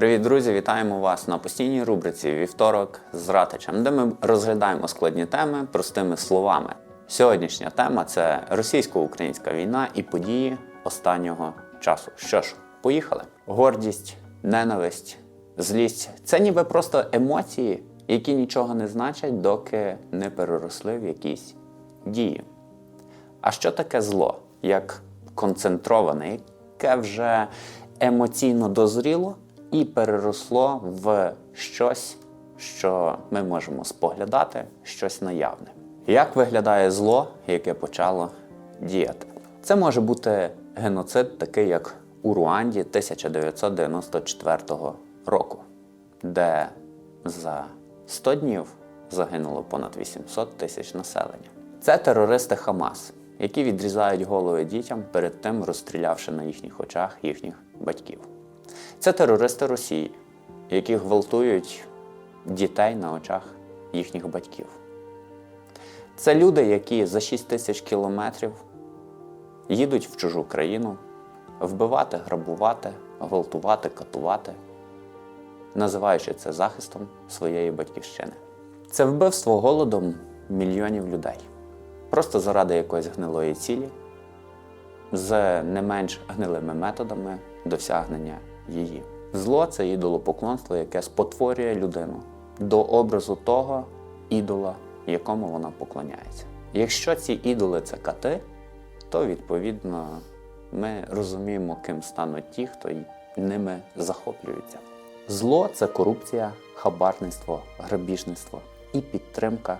Привіт, друзі! Вітаємо вас на постійній рубриці Вівторок з Ратичем, де ми розглядаємо складні теми простими словами. Сьогоднішня тема це російсько-українська війна і події останнього часу. Що ж, поїхали. Гордість, ненависть, злість це ніби просто емоції, які нічого не значать, доки не переросли в якісь дії. А що таке зло? Як концентроване, яке вже емоційно дозріло і переросло в щось, що ми можемо споглядати, щось наявне. Як виглядає зло, яке почало діяти? Це може бути геноцид, такий як у Руанді 1994 року, де за 100 днів загинуло понад 800 тисяч населення. Це терористи Хамас, які відрізають голови дітям, перед тим розстрілявши на їхніх очах їхніх батьків. Це терористи Росії, які гвалтують дітей на очах їхніх батьків. Це люди, які за 6 тисяч кілометрів їдуть в чужу країну вбивати, грабувати, гвалтувати, катувати, називаючи це захистом своєї батьківщини. Це вбивство голодом мільйонів людей. Просто заради якоїсь гнилої цілі, з не менш гнилими методами досягнення її. Зло це ідолопоклонство, яке спотворює людину до образу того ідола, якому вона поклоняється. Якщо ці ідоли це кати, то відповідно ми розуміємо, ким стануть ті, хто ними захоплюється. Зло це корупція, хабарництво, грабіжництво і підтримка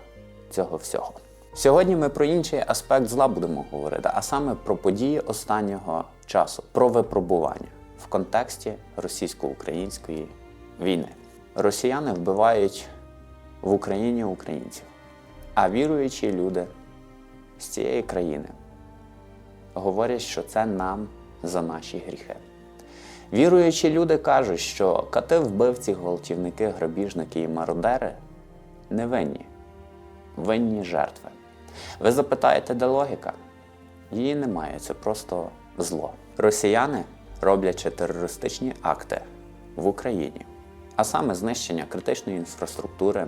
цього всього. Сьогодні ми про інший аспект зла будемо говорити, а саме про події останнього часу, про випробування в контексті російсько-української війни. Росіяни вбивають в Україні українців, а віруючі люди з цієї країни говорять, що це нам за наші гріхи. Віруючі люди кажуть, що кати вбивці, гвалтівники, грабіжники і мародери не винні, винні жертви. Ви запитаєте, де логіка? Її немає, це просто зло. Росіяни, роблячи терористичні акти в Україні, а саме знищення критичної інфраструктури,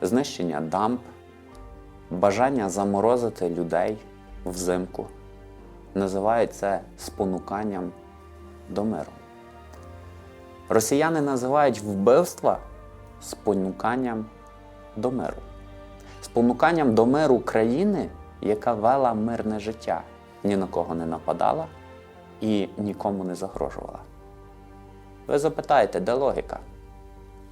знищення дамб, бажання заморозити людей взимку, називають це спонуканням до миру. Росіяни називають вбивства спонуканням до миру. Спонуканням до миру країни, яка вела мирне життя, ні на кого не нападала і нікому не загрожувала. Ви запитаєте, де логіка?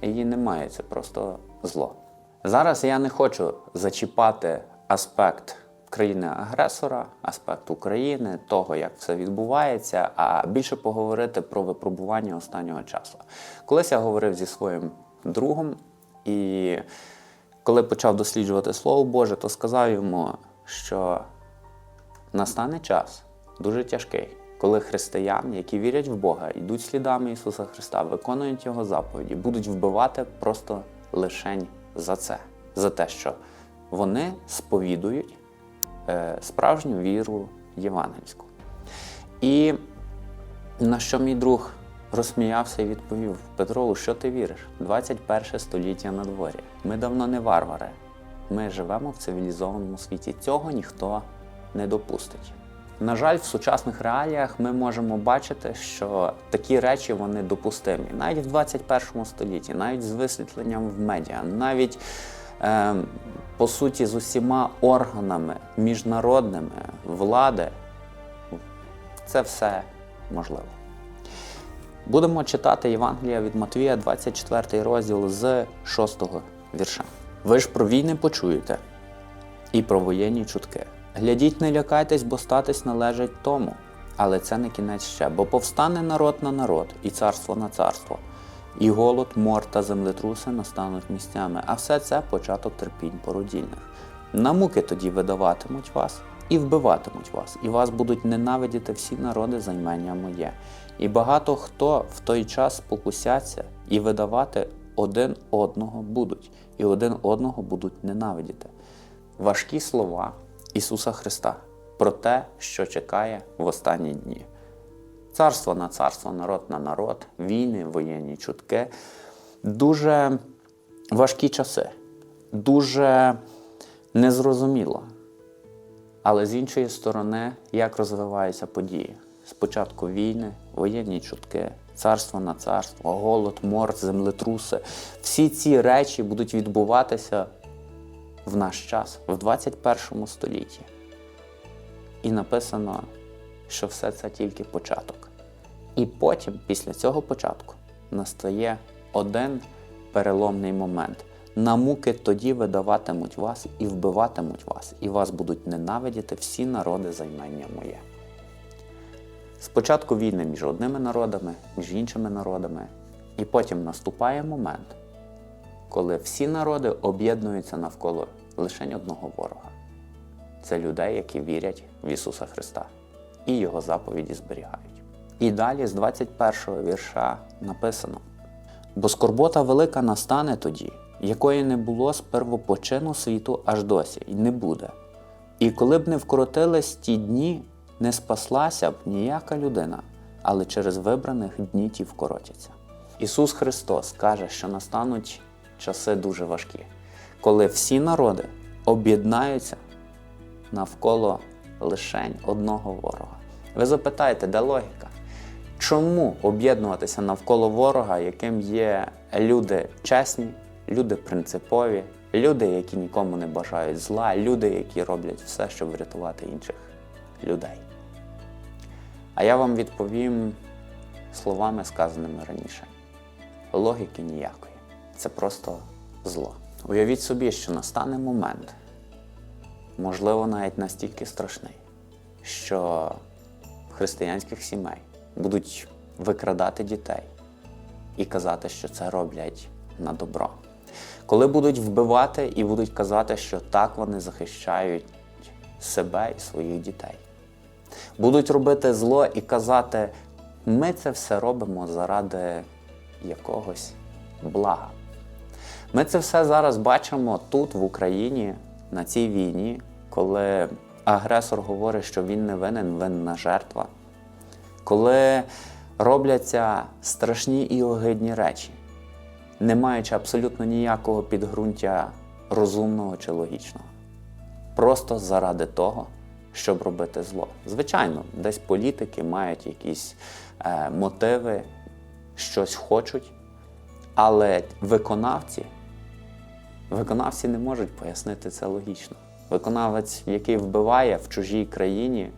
Її немає, це просто зло. Зараз я не хочу зачіпати аспект країни-агресора, аспект України, того, як все відбувається, а більше поговорити про випробування останнього часу. Колись я говорив зі своїм другом і коли почав досліджувати Слово Боже, то сказав йому, що настане час дуже тяжкий, коли християн, які вірять в Бога, йдуть слідами Ісуса Христа, виконують Його заповіді, будуть вбивати просто лишень за це, за те, що вони сповідують е, справжню віру євангельську. І на що мій друг розсміявся і відповів: Петро, що ти віриш? 21 століття на дворі. Ми давно не варвари. Ми живемо в цивілізованому світі. Цього ніхто не допустить. На жаль, в сучасних реаліях ми можемо бачити, що такі речі вони допустимі навіть в 21 столітті, навіть з висвітленням в медіа, навіть е, по суті з усіма органами міжнародними влади. Це все можливо. Будемо читати Євангелія від Матвія, 24 розділ з 6 вірша. Ви ж про війни почуєте і про воєнні чутки. Глядіть, не лякайтесь, бо статись належить тому. Але це не кінець ще, бо повстане народ на народ, і царство на царство, і голод, мор та землетруси настануть місцями, а все це початок терпінь породільних. На муки тоді видаватимуть вас і вбиватимуть вас, і вас будуть ненавидіти всі народи за імення моє. І багато хто в той час покусяться і видавати один одного будуть, і один одного будуть ненавидіти. Важкі слова Ісуса Христа про те, що чекає в останні дні. Царство на царство, народ на народ, війни, воєнні чутки. Дуже важкі часи, дуже незрозуміло. Але з іншої сторони, як розвиваються події? Спочатку війни, воєнні чутки, царство на царство, голод, мор, землетруси. Всі ці речі будуть відбуватися в наш час, в 21 столітті. І написано, що все це тільки початок. І потім, після цього початку, настає один переломний момент. На муки тоді видаватимуть вас і вбиватимуть вас, і вас будуть ненавидіти всі народи за імення моє. Спочатку війни між одними народами, між іншими народами, і потім наступає момент, коли всі народи об'єднуються навколо лише одного ворога. Це людей, які вірять в Ісуса Христа і Його заповіді зберігають. І далі з 21 вірша написано: бо скорбота велика настане тоді, якої не було з первопочину світу аж досі, і не буде. І коли б не вкоротились ті дні, не спаслася б ніяка людина, але через вибраних дні ті вкоротяться. Ісус Христос каже, що настануть часи дуже важкі, коли всі народи об'єднаються навколо лишень одного ворога. Ви запитаєте, де логіка? Чому об'єднуватися навколо ворога, яким є люди чесні, люди принципові, люди, які нікому не бажають зла, люди, які роблять все, щоб врятувати інших людей? А я вам відповім словами, сказаними раніше: логіки ніякої. Це просто зло. Уявіть собі, що настане момент, можливо, навіть настільки страшний, що християнських сімей будуть викрадати дітей і казати, що це роблять на добро. Коли будуть вбивати і будуть казати, що так вони захищають себе і своїх дітей. Будуть робити зло і казати, ми це все робимо заради якогось блага. Ми це все зараз бачимо тут, в Україні, на цій війні, коли агресор говорить, що він не винен, винна жертва. Коли робляться страшні і огидні речі, не маючи абсолютно ніякого підґрунтя розумного чи логічного. Просто заради того, щоб робити зло. Звичайно, десь політики мають якісь е, мотиви, щось хочуть, але виконавці, виконавці не можуть пояснити це логічно. Виконавець, який вбиває в чужій країні,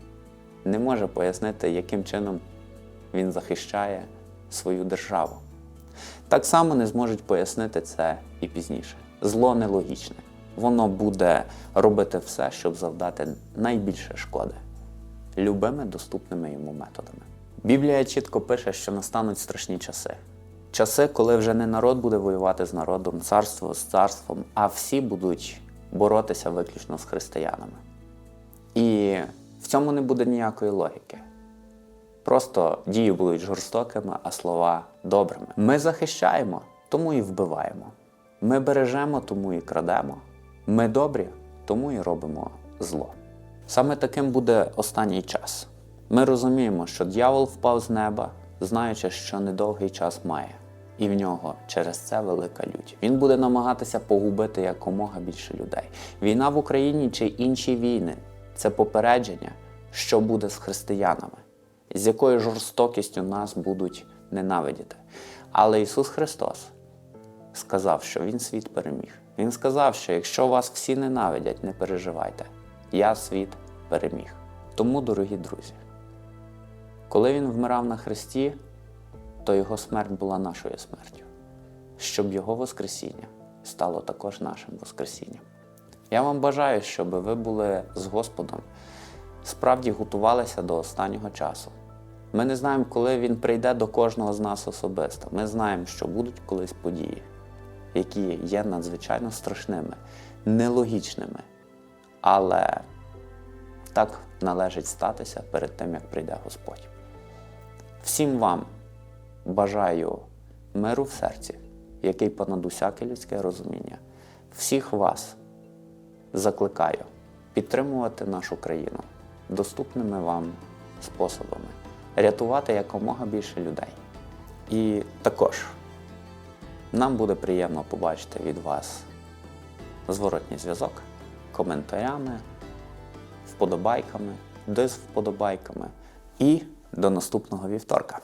не може пояснити, яким чином він захищає свою державу. Так само не зможуть пояснити це і пізніше. Зло нелогічне. Воно буде робити все, щоб завдати найбільше шкоди любими доступними йому методами. Біблія чітко пише, що настануть страшні часи. Часи, коли вже не народ буде воювати з народом, царство з царством, а всі будуть боротися виключно з християнами. І в цьому не буде ніякої логіки. Просто дії будуть жорстокими, а слова добрими. Ми захищаємо, тому і вбиваємо. Ми бережемо, тому і крадемо. Ми добрі, тому і робимо зло. Саме таким буде останній час. Ми розуміємо, що дьявол впав з неба, знаючи, що недовгий час має, і в нього через це велика лють. Він буде намагатися погубити якомога більше людей. Війна в Україні чи інші війни це попередження, що буде з християнами, з якою жорстокістю нас будуть ненавидіти. Але Ісус Христос сказав, що Він світ переміг. Він сказав, що якщо вас всі ненавидять, не переживайте. Я світ переміг. Тому, дорогі друзі, коли Він вмирав на Христі, то Його смерть була нашою смертю, щоб Його Воскресіння стало також нашим Воскресінням. Я вам бажаю, щоб ви були з Господом, справді готувалися до останнього часу. Ми не знаємо, коли Він прийде до кожного з нас особисто. Ми знаємо, що будуть колись події, які є надзвичайно страшними, нелогічними. Але так належить статися перед тим, як прийде Господь. Всім вам бажаю миру в серці, який понад усяке людське розуміння. Всіх вас закликаю підтримувати нашу країну доступними вам способами. рятувати якомога більше людей. І також нам буде приємно побачити від вас зворотній зв'язок коментарями, вподобайками, дизвподобайками. І до наступного вівторка.